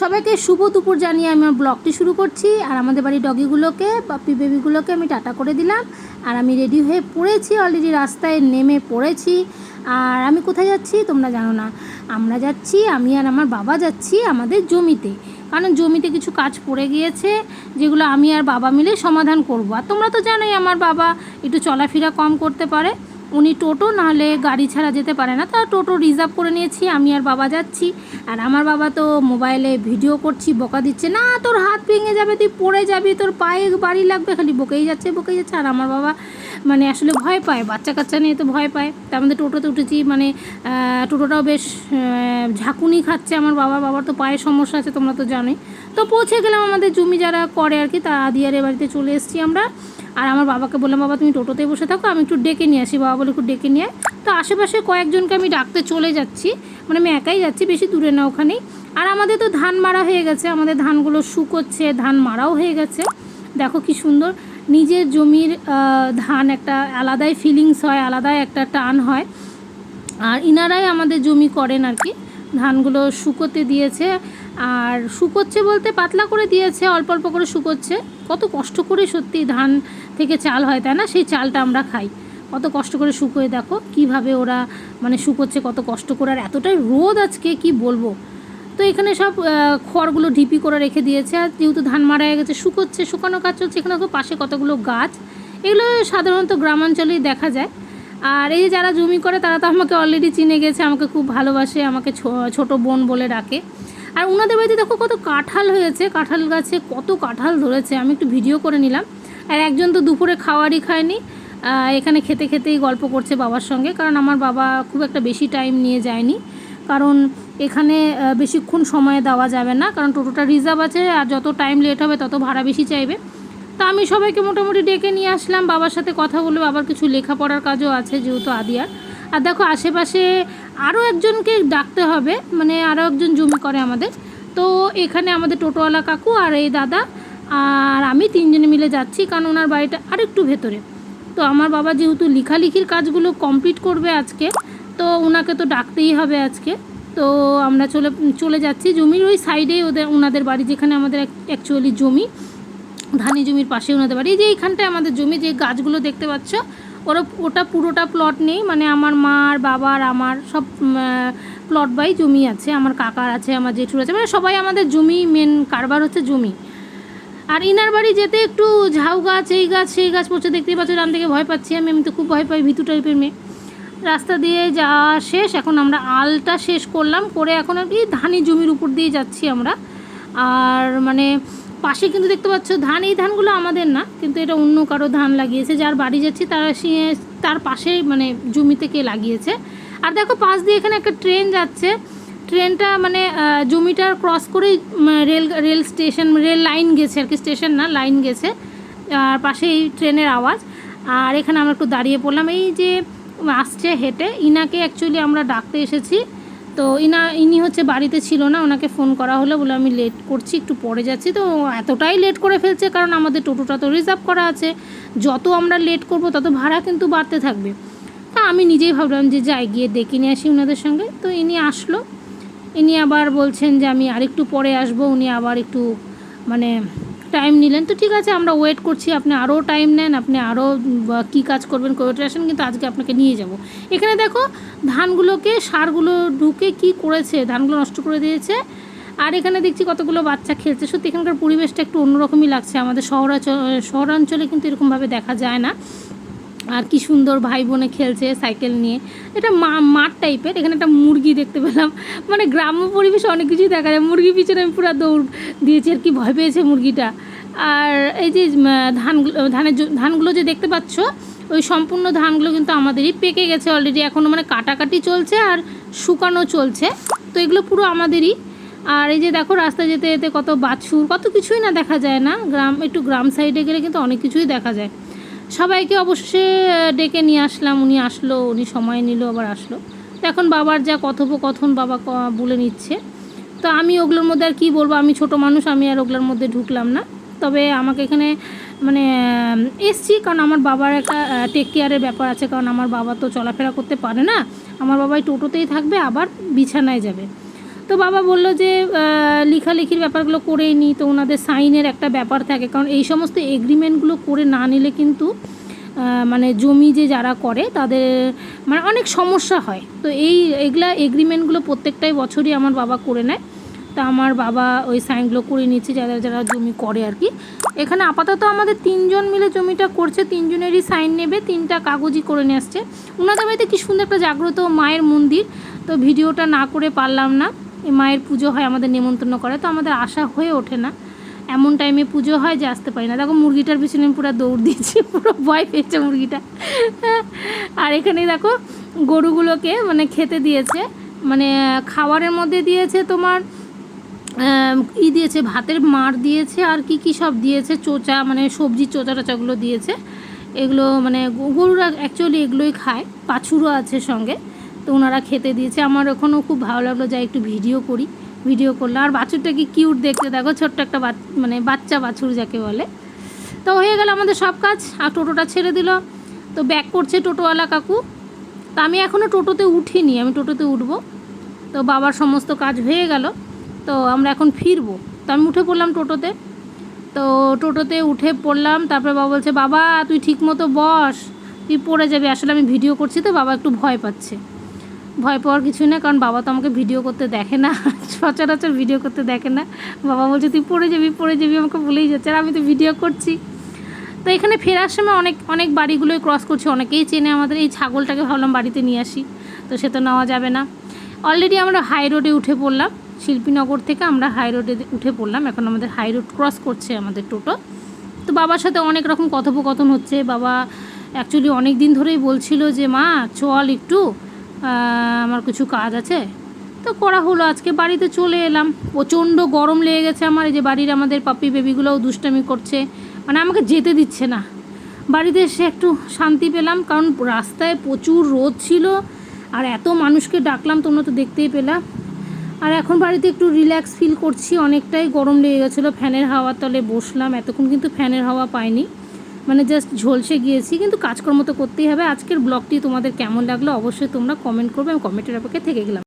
সবাইকে শুভ দুপুর জানিয়ে আমি আমার ব্লগটি শুরু করছি। আর আমাদের বাড়ির ডগিগুলোকে পাপি বেবিগুলোকে আমি টাটা করে দিলাম। আর আমি রেডি হয়ে পড়েছি অলরেডি রাস্তায় নেমে পড়েছি। আর আমি কোথায় যাচ্ছি তোমরা জানো না। আমরা যাচ্ছি, আমি আর আমার বাবা যাচ্ছি আমাদের জমিতে। কারণ জমিতে কিছু কাজ পড়ে গিয়েছে, যেগুলো আমি আর বাবা মিলে সমাধান করব। আর তোমরা তো জানোই আমার বাবা একটু চলাফেরা কম করতে পারে। উনি টোটো, নাহলে গাড়ি ছাড়া যেতে পারে না। তা টোটো রিজার্ভ করে নিয়েছি, আমি আর বাবা যাচ্ছি। আর আমার বাবা তো মোবাইলে ভিডিও করছি, বকা দিচ্ছে, না, তোর হাত ভেঙে যাবে, তুই পড়ে যাবি, তোর পায়ে বাড়ি লাগবে। খালি বকেই যাচ্ছে বকেই যাচ্ছে। আর আমার বাবা মানে আসলে ভয় পায় বাচ্চা কাচ্চা নিয়ে তো ভয় পায়। তার মধ্যে টোটোতে উঠেছি মানে টোটোটাও বেশ ঝাঁকুনি খাচ্ছে আমার বাবা। বাবার তো পায়ে সমস্যা আছে, তোমরা তো জানোই। তো পৌঁছে গেলাম আমাদের জমি যারা করে আর কি, তা আদিয়ারের বাড়িতে চলে এসেছি আমরা। আর আমার বাবাকে বললাম, বাবা, তুমি টোটোতে বসে থাকো, আমি একটু ডেকে নিয়ে আসি। বাবা বলে, একটু ডেকে নিয়ে। তো আশেপাশে কয়েকজনকে আমি ডাকতে চলে যাচ্ছি। মানে আমি একাই যাচ্ছি, বেশি দূরে না ওখানেই। আর আমাদের তো ধান মারা হয়ে গেছে, আমাদের ধানগুলো শুকোচ্ছে, ধান মারাও হয়ে গেছে। দেখো কি সুন্দর, নিজের জমির ধান একটা আলাদাই ফিলিংস হয়, আলাদাই একটা টান হয়। আর ইনারাই আমাদের জমি করেন আর কি। ধানগুলো শুকোতে দিয়েছে। আর শুকোচ্ছে বলতে পাতলা করে দিয়েছে, অল্প অল্প করে শুকোচ্ছে। কত কষ্ট করে সত্যি ধান থেকে চাল হয়, তাই না? সেই চালটা আমরা খাই। কত কষ্ট করে শুকোয়, দেখো কীভাবে ওরা মানে শুকোচ্ছে, কত কষ্ট করে। আর এতটাই রোদ আজকে, কি বলব? তো এখানে সব খড়গুলো ঢিপি করে রেখে দিয়েছে। আর যেহেতু ধান মারা হয়ে গেছে, শুকোচ্ছে, শুকানো কাজ চলছে। এখানে পাশে কতগুলো গাছ। এগুলো সাধারণত গ্রামাঞ্চলেই দেখা যায়। আর এই যারা জমি করে, তারা তো আমাকে অলরেডি চিনে গেছে, আমাকে খুব ভালোবাসে, আমাকে ছোট বোন বলে ডাকে। আর ওনাদের বাড়িতে দেখো কত কাঁঠাল হয়েছে, কাঁঠাল গাছে কত কাঁঠাল ধরেছে, আমি একটু ভিডিও করে নিলাম। আর একজন তো দুপুরে খাওয়ারই খায়নি এখানে খেতে খেতেই গল্প করছে বাবার সঙ্গে, কারণ আমার বাবা খুব একটা বেশি টাইম নিয়ে যায়নি। কারণ এখানে বেশিক্ষণ সময় দেওয়া যাবে না, কারণ টোটোটা রিজার্ভ আছে, আর যত টাইম লেট হবে তত ভাড়া বেশি চাইবে। তা আমি সবাইকে মোটামুটি ডেকে নিয়ে আসলাম, বাবার সাথে কথা বলব বাবার কিছু লেখাপড়ার কাজও আছে, যেহেতু আদিয়ার। আর দেখো আশেপাশে আরও একজনকে ডাকতে হবে মানে আরও একজন জমি করে আমাদের। তো এখানে আমাদের টোটোওয়ালা কাকু আর এই দাদা আর আমি তিনজনে মিলে যাচ্ছি, কারণ ওনার বাড়িটা আরেকটু ভেতরে। তো আমার বাবা যেহেতু লেখালেখির কাজগুলো কমপ্লিট করবে আজকে, তো ওনাকে তো ডাকতেই হবে আজকে। তো আমরা চলে চলে যাচ্ছি জমির ওই সাইডেই ওদের, ওনাদের বাড়ি যেখানে আমাদের অ্যাকচুয়ালি জমি, ধানি জমির পাশে ওনাদের বাড়ি। যে এইখানটায় আমাদের জমি, যে গাছগুলো দেখতে পাচ্ছ ওরা ওটা পুরোটা প্লট নেই মানে আমার মার বাবার আমার সব প্লট বাই জমি আছে, আমার কাকার আছে, আমার জেঠুর আছে মানে সবাই আমাদের জমি মেন কারবার হচ্ছে জমি। আর ইনার বাড়ি যেতে একটু ঝাউ গাছ, এই গাছ, সেই গাছ পড়ছে, দেখতেই পাচ্ছ রান থেকে ভয় পাচ্ছি আমি আমি তো খুব ভয় পাই, ভিতু টাইপের মেয়ে। রাস্তা দিয়ে যাওয়া শেষ, এখন আমরা আলটা শেষ করলাম, করে এখন আর ধানি জমির উপর দিয়ে যাচ্ছি আমরা। আর মানে পাশে কিন্তু দেখতে পাচ্ছ, ধান, এই ধানগুলো আমাদের না, কিন্তু এটা অন্য কারও ধান লাগিয়েছে, যার বাড়ি যাচ্ছি, তারা সে- তার পাশে মানে জমিতে কে লাগিয়েছে। আর দেখো, পাশ দিয়ে এখানে একটা ট্রেন যাচ্ছে। ট্রেনটা মানে জমিটার ক্রস করেই rail rail station, rail line গেছে আর কি, স্টেশন না, লাইন গেছে। আর পাশে এই ট্রেনের আওয়াজ। আর এখানে আমরা একটু দাঁড়িয়ে পড়লাম। এই যে, আসছে হেঁটে, ইনাকে অ্যাকচুয়ালি আমরা ডাকতে এসেছি। তো ইনা, ইনি হচ্ছে বাড়িতে ছিল না, ওনাকে ফোন করা হলো, বলে আমি লেট করছি, একটু পরে যাচ্ছি। তো এতটাই লেট করে ফেলছে, কারণ আমাদের টোটোটা তো রিজার্ভ করা আছে। যত আমরা লেট করব, তত ভাড়া কিন্তু বাড়তে থাকবে। তা আমি নিজেই ভাবলাম যে যাই, গিয়ে ডেকে নিয়ে আসি ওনাদের সঙ্গে। তো ইনি আসলো। ইনি আবার বলছেন যে আমি আরেকটু পরে আসব, উনি আবার একটু মানে টাইম নিলেন, তো ঠিক আছে, আমরা ওয়েট করছি, আপনি আরও টাইম নেন, আপনি আরও কি কাজ করবেন করে আসেন কিন্তু আজকে আপনাকে নিয়ে যাব। এখানে দেখো, ধানগুলোকে, সারগুলো ঢুকে কি করেছে, ধানগুলো নষ্ট করে দিয়েছে, আর এখানে দেখছি কতগুলো বাচ্চা খেলছে। সত্যি এখানকার পরিবেশটা একটু অন্যরকমই লাগছে, আমাদের শহরাঞ্চল শহরাঞ্চলে কিন্তু এরকমভাবে দেখা যায় না। আর কি সুন্দর ভাই বোনে খেলছে সাইকেল নিয়ে। এটা মা, মাঠ টাইপের, এখানে একটা মুরগি দেখতে পেলাম। মানে গ্রাম্য পরিবেশে অনেক কিছুই দেখা যায়। মুরগি পিছনে আমি পুরো দৌড় দিয়েছি, আর কি ভয় পেয়েছে মুরগিটা। আর এই যে ধানগুলো, ধানের ধানগুলো যে দেখতে পাচ্ছ, ওই সম্পূর্ণ ধানগুলো কিন্তু আমাদেরই পেকে গেছে অলরেডি এখনও মানে কাটাকাটি চলছে আর শুকানো চলছে। তো এগুলো পুরো আমাদেরই। আর এই যে দেখো, রাস্তায় যেতে যেতে কত বাছুর, কত কিছুই না দেখা যায় না। গ্রাম, একটু গ্রাম সাইডে গেলে কিন্তু অনেক কিছুই দেখা যায়। সবাইকে অবশ্যই ডেকে নিয়ে আসলাম। উনি আসলো, উনি সময় নিল, আবার আসলো। তো এখন বাবার যা কথোপকথন বাবা বলে নিচ্ছে। তো আমি ওগুলোর মধ্যে আর কী বলব? আমি ছোট মানুষ, আমি আর ওগুলোর মধ্যে ঢুকলাম না। তবে আমাকে এখানে মানে এসছি কারণ আমার বাবার একটা টেক কেয়ারের ব্যাপার আছে। কারণ আমার বাবা তো চলাফেরা করতে পারে না। আমার বাবাই টোটোতেই থাকবে, আবার বিছানায় যাবে। তো বাবা বলল যে লেখালেখির ব্যাপারগুলো করেই নিই তো ওনাদের সাইনের একটা ব্যাপার থাকে। কারণ এই সমস্ত এগ্রিমেন্টগুলো করে না নিলে কিন্তু মানে জমি যে যারা করে, তাদের মানে অনেক সমস্যা হয়। তো এই, এগুলা এগ্রিমেন্টগুলো প্রত্যেকটাই বছরই আমার বাবা করে নেয়। তা আমার বাবা ওই সাইনগুলো করে নিচ্ছে যারা যারা জমি করে আর কি। এখানে আপাতত আমাদের তিনজন মিলে জমিটা করছে, তিনজনেরই সাইন নেবে, তিনটা কাগজই করে নিয়ে আসছে। ওনাদের বাড়িতে কি সুন্দর একটা জাগ্রত মায়ের মন্দির, তো ভিডিওটা না করে পারলাম না। মায়ের পুজো হয়, আমাদের নেমন্তন্ন করে। তো আমাদের আশা হয়ে ওঠে না। এমন টাইমে পুজো হয় যে আসতে পারি না। দেখো মুরগিটার পিছনে পুরো দৌড় দিয়েছি, পুরো ভয় পেয়েছে মুরগিটা। আর এখানে দেখো গরুগুলোকে মানে খেতে দিয়েছে। মানে খাবারের মধ্যে দিয়েছে তোমার ই দিয়েছে ভাতের মার দিয়েছে, আর কি কি সব দিয়েছে? চোচা মানে সবজি চোচা টোচাগুলো দিয়েছে। এগুলো মানে গরুরা অ্যাকচুয়ালি এগুলোই খায়। পাছুরও আছে সঙ্গে। তো ওনারা খেতে দিয়েছে। আমার এখনও খুব ভালো লাগল, যাই একটু ভিডিও করি। ভিডিও করলাম। আর বাছুরটা কি কিউট দেখতে, দেখো ছোট্ট একটা মানে বাচ্চা বাছুর যাকে বলে। তো হয়ে গেল আমাদের সব কাজ, আর টোটোটা ছেড়ে দিল। তো ব্যাক করছে টোটোওয়ালা কাকু। তা আমি এখনও টোটোতে উঠিনি, আমি টোটোতে উঠব। তো বাবার সমস্ত কাজ হয়ে গেল। তো আমরা এখন ফিরবো। তো আমি উঠে পড়লাম টোটোতে। তো টোটোতে উঠে পড়লাম, তারপরে বাবা বলছে, বাবা, তুই ঠিক মতো বস, তুই পড়ে যাবি। আসলে আমি ভিডিও করছি তো বাবা একটু ভয় পাচ্ছে। ভয় পাওয়ার কিছু না, কারণ বাবা তো আমাকে ভিডিও করতে দেখে না, সচরাচর ভিডিও করতে দেখে না। বাবা বলছে, তুই পড়ে যাবি পড়ে যাবি, আমাকে বলেই যাচ্ছে, আর আমি তো ভিডিও করছি। তো এখানে ফেরার সময় অনেক অনেক বাড়িগুলোই ক্রস করছে, অনেকেই চেনে আমাদের, এই ছাগলটাকে ভাবলাম বাড়িতে নিয়ে আসি। তো সে তো নেওয়া যাবে না। অলরেডি আমরা হাই রোডে উঠে পড়লাম, শিল্পীনগর থেকে আমরা হাই রোডে উঠে পড়লাম, এখন আমাদের হাই রোড ক্রস করছে আমাদের টোটো। তো বাবার সাথে অনেক রকম কথোপকথন হচ্ছে, বাবা অ্যাকচুয়ালি অনেক দিন ধরেই বলছিল যে, মা, চল একটু। আমার কিছু কাজ আছে। তো করা হলো, আজকে বাড়িতে চলে এলাম। প্রচণ্ড গরম লেগে গেছে আমার, এই যে বাড়ির আমাদের পাপি বেবিগুলোও দুষ্টামি করছে। মানে আমাকে যেতে দিচ্ছে না। বাড়িতে এসে একটু শান্তি পেলাম, কারণ রাস্তায় প্রচুর রোদ ছিল, আর এত মানুষকে ডাকলাম, তোমরা তো দেখতেই পেলাম আর এখন বাড়িতে একটু রিল্যাক্স ফিল করছি, অনেকটাই গরম লেগে গেছিল। ফ্যানের হাওয়ার তলে বসলাম, এতক্ষণ কিন্তু ফ্যানের হাওয়া পাইনি। মানে জাস্ট ঝলসে গিয়েছি, কিন্তু কাজকর্ম তো করতেই হবে। আজকের ব্লগটি তোমাদের কেমন লাগল অবশ্যই তোমরা কমেন্ট করবে, আমি কমেন্টের অপেক্ষায় থেকে গেলাম।